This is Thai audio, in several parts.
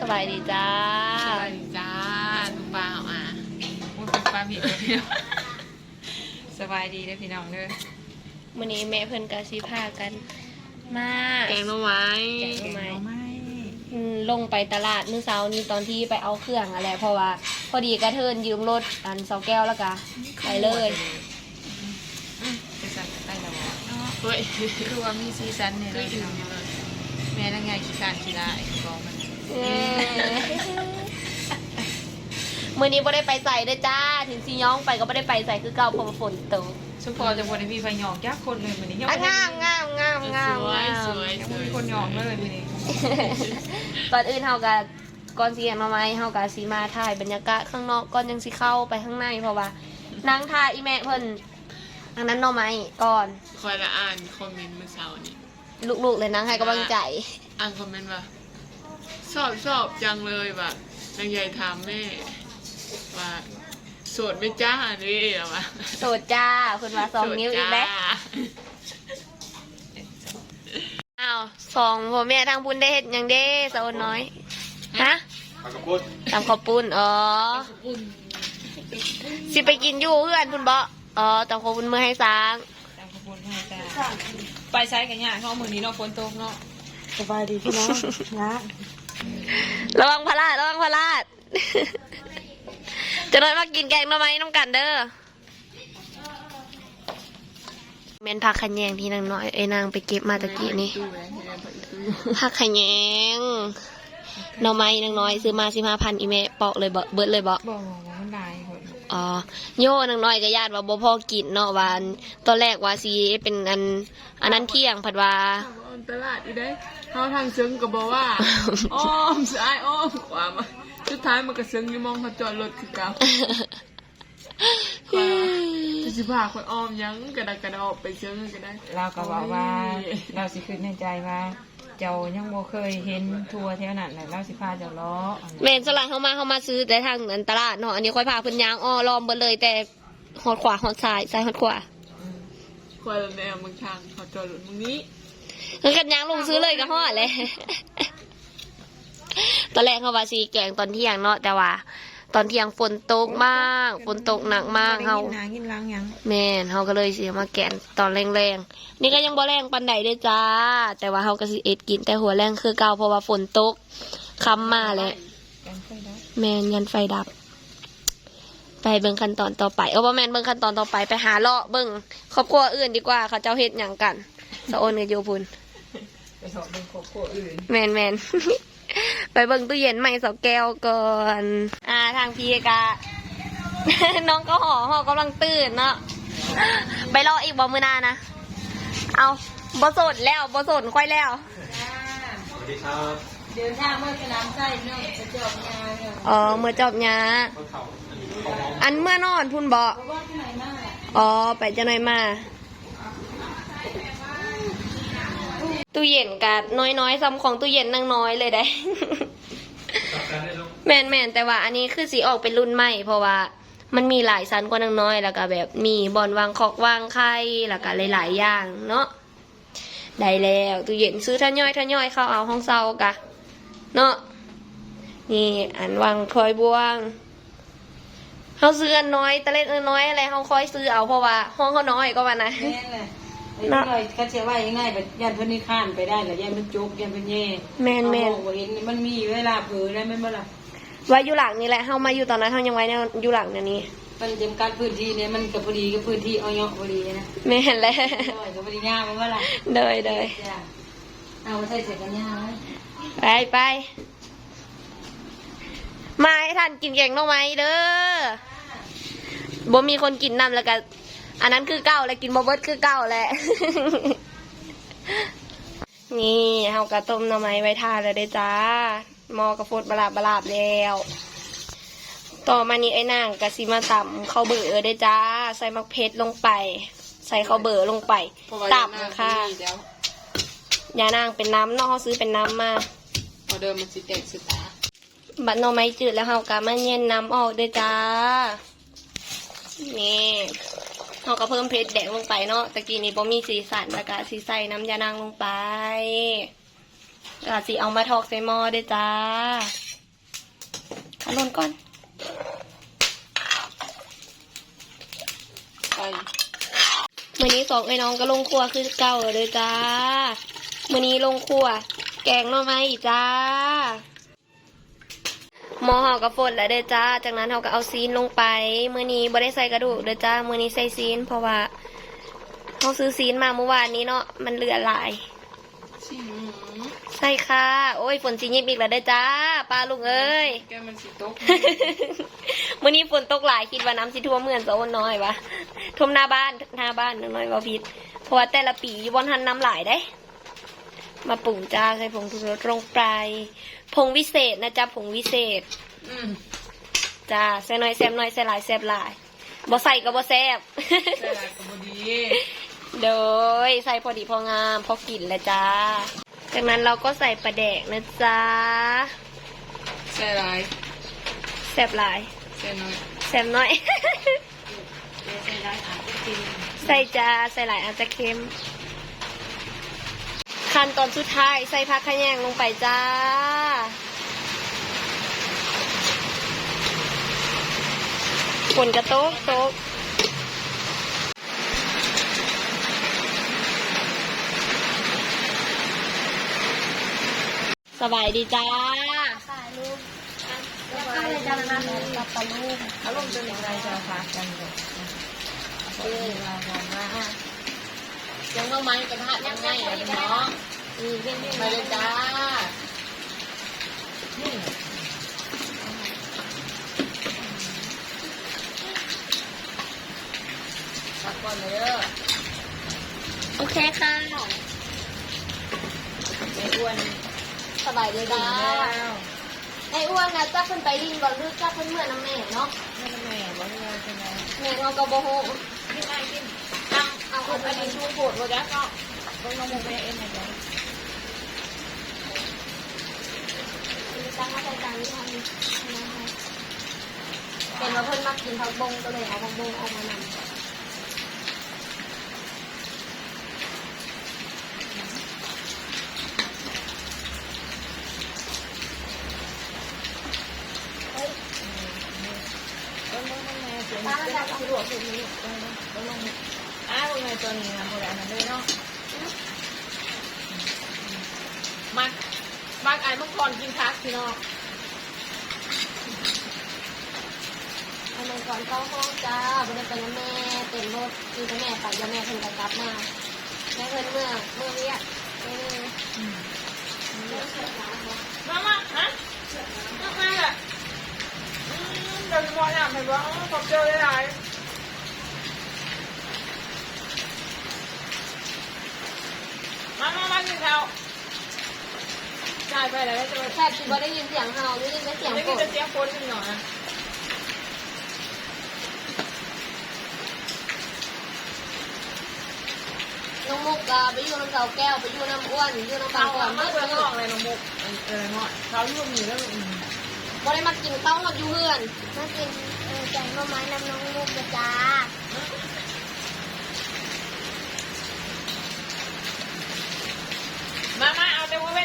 สบายดีจ้า สวัสดีจ้าลูกปลาเอามามันเป็นปลาผีพี่น้องสบายดีเด้อพี่น้องเด้อวันนี้แม่เพิ่นกะสิพากันมาแกงหน่อไม้แกงหน่อไม้ ไม้อืมลงไปตลาดมื้อเช้านี้ตอนที่ไปเอาเครื่องอะไรเพราะว่า พอดีกระเทินยืมรถอันเสาแก้วแล้วกะไปเลยไปสั่งได้แล้วบ่เฮ้ยคือว่ามีซีซันเนี่ยเลยพี่น้องแม่นั่งไงขี้การขี้ลายบอกมันเอ้ มื้อนี้บ่ได้ไปใส่เด้อจ้า ถึงสิย้องไปก็บ่ได้ไปใส่คือเก่าเพราะว่าฝนตกชุมพรจะวนในพี่ไฟหยอกยักษ์คนเลยมันนี้ยังอะไม่ได้งามงามงามงามสวยงามสวยยังไม่มีคนหยอกเลยมันนี้ก่อนอื่นเฮาก็ก่อนสิเห็นมาไหมเฮาก็สิมาถ่ายบรรยากาศข้างนอกก่อนยังสิเข้าไปข้างในเพราะว่านางถ่ายอีแม่เพิ่นอันนั้นหน่อไม้ก่อนคอยละอ่านคอมเมนต์เมื่อเช้านี้ลูกๆเลยนางให้กำลังใจ อ่านคอมเมนต์ว่า ชอบชอบจังเลยแบบนางใหญ่ถามแม่ว่าโสดไหม่จ้านี่เหรอวะโสดจ้าเพิ่นว่าสองนิ้วอีกแล้วโสดจ้าอ้าวสองพ่อแม่ทางบุญได้เฮ็ดหยังเด้สะโอนน้อยฮะปากกระพุ้นตำข้าวปุ้นอ๋อสิไปกินอยู่เพื่อนพุ่นบ่อ๋อตำข้าวปุ้นมื้อให้สร้างตามขบวนให้จ้าไปใช้กันยากเพราะมือนี้เนาะฝนตกเนาะสบายดีพี่น้องนะ ระวังพลาดระวังพลาดจะน้อยมากินแกงหน่อไม้น้ำกันเด้อเมนผักขะแยงที่นางน้อยไอ้นางไปเก็บมาตะกี้นี่ตู้แล้วเห็นไหมพออีตู้ผักขะแยงหน่อไม้นางน้อยซื้อมาสิบห้าพันอีเมปอกเลยบ่เบิดเลยบ่บอกว่ามันลายคนอ๋อโย่นางน้อยก็ญาติว่าบ่พอกินเนาะวาอันตอนแรกว่าสิเป็นอันอันนั้นเที่ยงผัดว่าถามว่าอันตลาดอีได้ เขาทางซึ้งก็บอกว่า อ้อมซ้ายอ้อมขวามาสุดท้ายมันก็ซึ้งอยู่มองเขาจอดรถคือเก่าจะสิพาคนอ้อมยังกระดากระดาออกไปซึ้งก็ได้ เราก็บอกว่าเราสิคิดในใจว่า เจ้ายังบ่เคยเห็นทัวร์แถวนั้นแหละเราสิพาเจ้าล้ออันนี้แม่นสลัดเข้ามาเข้ามาซื้อแต่ทางอันตลาดเนาะอันนี้ค่อยพาเพิ่นยางอ้อล้อมเบิดเลยแต่หอดขวาหอดซ้ายซ้ายหอดขวา คอยแนวบางทางเขาจอดรถมึงนี้คือ กันยางลงซื้อเลยก็ฮอดเลยตอนแรกเขาว่าสีแกงตอนเที่ยงเนาะแต่ว่า ตอนเที่ยงฝนตกมากฝนตกหนักมากบ่ได้เฮายินนางยินล้างหยังแม่นเฮาก็เลยสิมาแกงตอนแรงๆนี่ก็ยังบ่แรงปานใดเด้อจ้า แต่ว่าเฮาก็สิเอ็ดกินแต่หัวแรงคือเก่าเพราะว่าฝนตกค่ำมาแล้วกันค่อยได้แมนยันไฟดับ ไปเบิ่งขั้นตอนต่อไปเอาว่าแมนเบิ่งขั้นตอนต่อไปไปหาเลาะเบิ่งครอบครัวอื่นดีกว่าเขาเจ้าเฮ็ดหยังกัน สะโอนกับโยพุนไปสอบเป็นครอบครัวอื่นแมนแมน ไปเบิ่งตู้เย็นใหม่เสาแก้วก่อน อ่าทางพีกะ น้องก็ห่อห่อกำลังตื่นเนาะ ไปรออีกบ่มือหนานะ เอาบ่สดแล้วบ่สดค่อยแล้ว สวัสดีครับเดินทางเมื่อสนามไส้เนาะไปจอบงานเนาะอ๋อเมื่อจอบยาต้นเข่าอันนี้ของน้องอันเมื่อนอนพุ่นบ่เพราะว่าที่ไหนมาอ๋อ ไปจะหน่อยมา ตู้เย็นกัน้อยๆซ้ำของตู้เย็นนางน้อยเลยได้ จับกันได้ลูกแมนแมนแต่ว่าอันนี้คือสีออกเป็นรุ่นใหม่เพราะว่ามันมีหลายชั้นกว่านางน้อยแล้วก็แบบมีบอนวางคอกวางไข่แล้วก็หลายๆอย่างเนาะได้แล้วตู้เย็นซื้อทะย่อยทะย่อยเข้าเอาห้องเซากะเนาะนี่อันวางคอยบวงเขาซื้ออันน้อยตะเล็ดอันน้อยอะไรเขาคอยซื้อเอาเพราะว่าห้องเขาน้อยก็ว่านะ แม่นแหละ ไอ้ที่หน่อยคัดเสียว่ายังไงแบบยันเพิ่นนี่ข้านไปได้แหละยันมันจุกยันเพิ่นแย่แมนแมนเอาบอกว่าเห็นมันมีเวลาเผลอได้แม่นบ่ล่ะไว้อยู่หลังนี่แหละเฮามาอยู่ตอนนั้นเฮายังไว้ในอยู่หลังเนี่ยนี้มันจำกัดพื้นที่เนี่ยมันกับพอดีกับพื้นที่เอาเนาะพอดีนะแม่นแล้วน้อยกับพอดีง่ายแม่นบ่ล่ะเดยเดยจ้ะเอาใส่เสร็จกันย่าไว้ไปไปมาให้ท่านกินแกงหน่อไม้เด้อบ่มีคนกินน้ำแล้วก็ อันนั้นคือเก้าแล้วกินบ่เบิดคือเก้าแหละ นี่เฮากระต้มหน่อไม้ไว้ทานแล้วเด้อจ้าหมอกระฟดบลาบบลาบแล้ว ต่อมานี้ไอ้นางกะสิมาตำข้าวเบื่อเด้อจ้า ใส่มักเพชรลงไป ใส่ข้าวเบื่อลงไปเพราะว่าตับย่าค่ะนางเดี๋ยวยานางเป็นน้ำเนอกเขาซื้อเป็นน้ำมาออเดิมมันสิแตกสุดตาบัดหน่อไม้จืดแล้วเฮากะมาเย็นน้ำออกเด้อจ้า นี่ เฮาก็เพิ่มเพชรแดงลงไปเนาะตะกี้นี้บ่มีสีสันแล้วก็สีใส่น้ำยานางลงไปแล้วก็สีเอามาทอกใส่หม้อด้อจ้าเอาลนก่อนไปมื่อนี้สองไอ้น้องก็ลงครัวคือเก่าเลยจ้ามื่อนี้ลงครัว แกงหน่อไม้จ้า หมอห่อกับฝนแล้วเด้อจ้า จากนั้นเราก็เอาซีนลงไป มื่อนี้บ่ได้ใส่กระดูกเด้อจ้า มื่อนี้ใส่ซีน เพราะว่าเขาซื้อซีนมาเมื่อวานนี้เนาะ มันเหลือหลายชิมใช่ค่ะ โอ้ยฝนสียิบอีกแล้วเด้อจ้าปลาลุงเอ้ย แกมันสิตก มื่อนี้ฝนตกหลายคิดว่าน้ำสิท่วมเหมือนโซนน้อยวะท่วมหน้าบ้านหน้าบ้านน้อยว่าพิษเพราะว่าแต่ละปีอยู่บนทันน้ำหลายได้ มาปรุงจ้าใส่ผงชูรสลงไปผงวิเศษนะจ๊ะผงวิเศษ อืมจ้าใส่หน่อยแซมหน่อยใส่หลายแซบหลายบ่ใส่ก็บ่แซบใส่หลายกับบดีโดยใส่พอดีพองามพอกินแล้วจ้า จากนั้นเราก็ใส่ปลาแดกนะจ๊ะใส่หลายแซบหลายใส่น้อยแซมน้อย ใส่จ้าใส่หลายอาจจะเค็ม ขั้นตอนสุดท้ายใส่ผักขะแยงลงไปจ้าฝนกระโต๊กโต๊กสบายดีจ้าแล้วก็เลยจะมากับปลาลูกอารมณ์เป็นอย่างไรจะพักกันเลยเออมาบอกว่า ยังเอาไม้กระทะยังไงอะเนาะนี่เพี้ยนเพี้ยนไปเลยจ้านี่ตักก่อนเลยเด้อโอเคค่ะไอ้อ้วนสบายดีจ้าแล้วไอ้อ้วนนะจ้าเพิ่นไปลินบอลลูกจ้าเพิ่นเมื่อน้ำแม่เนาะแม่แม่บอกว่าเป็นไงแม่เอากระโบโฮกินอะไรกิน ตั้งเอาคนอันนี้ชูโผดว่าจะก็ต้องลงไปเอ็นไหนจ๊ะจ้ามาใส่จานนี้ท เป็นว่าเพิ่นมักกินผักบงก็เลยเอาผังออกมานำต้องลงไงจะสะดวกสุดนี้ต้องลงต้องลงอ้าวไงตัวนี้นะโบราณนั้นเลยเนาะมักมักไอ้มังกรกินคักพี่น้องเอามาก่อนเข้าห้องจ้าบ่ได้ไปน้ำแม่เต็มรถคือแม่ไปแล้วแม่เพิ่นก็กลับมาแม่เพิ่นเมื่อเมื่อเรียกเออมามาฮะมามาแหละอืมเดี๋ยวจะบอกอย่างไรบ้างขอบเจอหลายๆมามามากินข้าวจ่ายไปแล้วจะไปแทบสิบ่ได้ยินเสียงเฮาได้ยินแต่เสียงไม่ฝมีนแต่เสียงคนนิดหน่อยนะน้องมุกก็ไปอยู่น้ำเสาแก้วไปอยู่น้ำอ้วนอยู่น้ำบาเอางก่อนอะเมื่มาอเปิคืดนห้องเลยน้องมุกเออเนาะเขาอยู่มีแล้วอืมบ่ได้มากินข้าวหมดอยู่เฮือนมากินเออแกงหน่อไม้น้ำน้องลูกนะจ้ามามา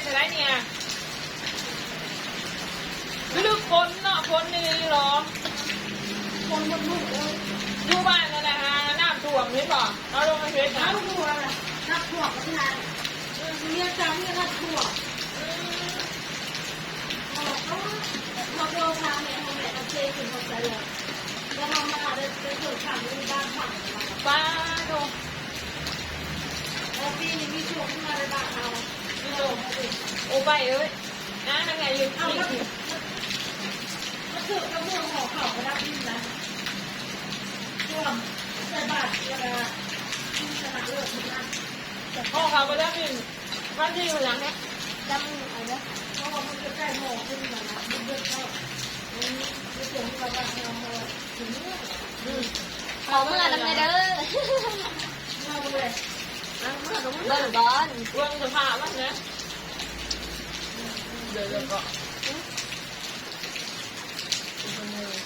เอาเต็มเว้วเนี่ยลึกคนเนาะคนนี่หรอคนบนลูกเลยอยู่บ้านนั่นแหละฮะน้ำท่วมนี่ป่ะเอาลงมาเช็ดนะเอาถั่วมนะนับถั่วมกับพี่นายเรียกจังเรียกนับถั่วมเขาโดนทางเนี่ยเขาแบบเอาเชขึ้นมาใส่เลยแล้วทำมาได้ได้เกิดข่าวในบ้านฝั่งป้าโดแล้วปีนี้มีช่วงที่มาในบ้านเรา โอ้ไปเอ้ยนะนั่นไงยืนเอาที่แล้วก็ถือกระเบื้องห่อเข่าก็ได้ยินนะช่วงใส่บาตรแล้วก็ขนาดเลิกทุกนัดห้องเขาไปแล้วนี่านที่มันหลังเนี่ยจำอะไรนะเพราะว่ามันจะใกล้ห่อขึ้นมานะมันเดือดเข้ามไม่เสียงเราบ้านเราห่อถึงเมื่ออืมขอเมื่อน้ำในเด้อเราเลยนั่งมา เบิ่งก่อนเรื่องสภาพมันนะเดี๋ยวเดี๋ยวก็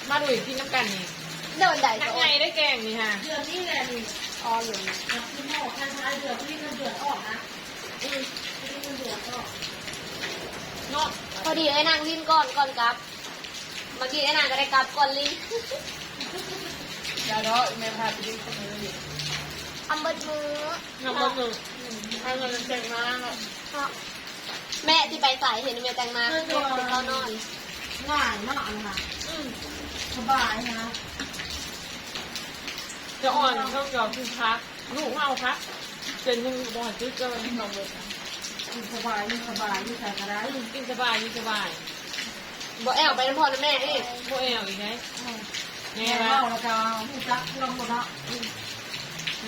มาดูอีกที่น้ำกันนี่เดินได้ทักจ้ะไงได้แกงนี่ฮะเดือนนี้แหละนี่อ๋ออยู่นี่อะที่หม้อคล้ายๆเดือนที่เงินเดือนออกนะอืมที่เงินเดือนออกเนาะพอดีไอ้นางลิ้นก่อนก่อนกลับ เมื่อกี้ไอ้นางก็ได้กลับก่อนลิงอย่าเนาะแม่พาไปกินคนอื่นดิ อัมเบิดมือน้ำมันหนึ่งให้เงินแต่งมาเนาะแม่ที่ไปสายเห็นเมียแต่งมาเด็กเขานอนง่ายมากนะคะอืมสบายนะจะอ่อนเข้ากับคือพักลูกเมาพักเจนยังบ่อนจุดเกินเราเลยสบายนี่สบายนี่ใส่กระไรกินสบายกินสบายบ่แอวไปน้ำพอนะแม่นี่โบเอลอีกไงแม่แม่เราว่าเราจะผู้จักลงหมดละ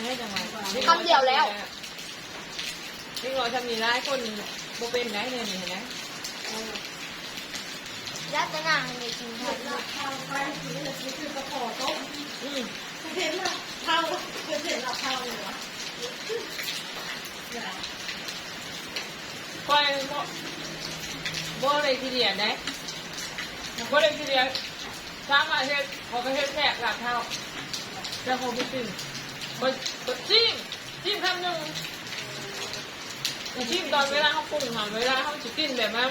แม่จังหวะคำเดียวแล้ว นี่เราทำนี่ร้ายคนโบเป็นได้เนี่ยเห็นไหมยัดจะนางในกินทอดข้าวไปซื้อซื้อกระโปรงโต๊ะอืมเห็นละข้าวเห็นละข้าวเลยวะคอยโบโบเลยทีเดียดได้โบเลยทีเดียดสามารถเฮ็ดพอไปเฮ็ดแทกหลักเท่าจะโบไปจิ้ม บดจิ้มจิ้มคำหนึ่งจิ้มตอนเวลาเขาปรุงค่ะเวลาเขาจะกินแบบว่า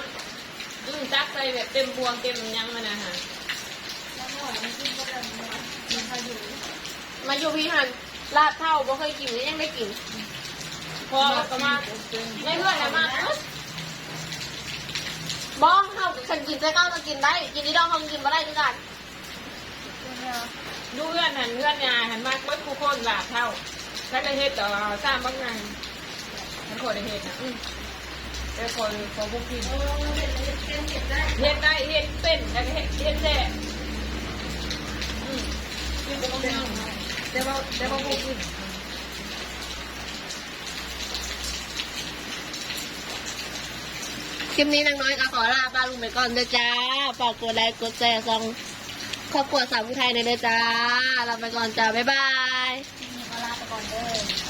อืมจักใส่แบบเต็มพวงเต็มยังมันนะฮะมาอยู่พี่หันลาดเท่าบ่เคยกินยังได้กิน พอประมาณไม่เพื่อนอะไรมากบ้องเท่ากับฉันกินใจก้าวมากินได้ กินนี่ดองเขากินมาได้ด้วยกัน ดูเพื่อนหันเพื่อนยาหันมากเบิ้ลผู้คนหลาบเท่าถ้าได้เฮ็ดต่อสร้างบางงานมันขอได้เฮ็ดนะอืมแต่ขอขอพวกกินเฮ็ดได้เฮ็ดเป็นแล้วก็เฮ็ดเฮ็ดแท้อืมแต่ว่าแต่ว่าพวกกินคลิปนี้นางน้อยก็ขอลาป้าลุงไปก่อนเด้อจ้าฝากกดไลค์กดแชร์ซอง ครอบครัสามผู้ไทยเลยนจ้าลาไปก่อนจ้า บ๊ายบายนี่ลาไปก่อนเด้อ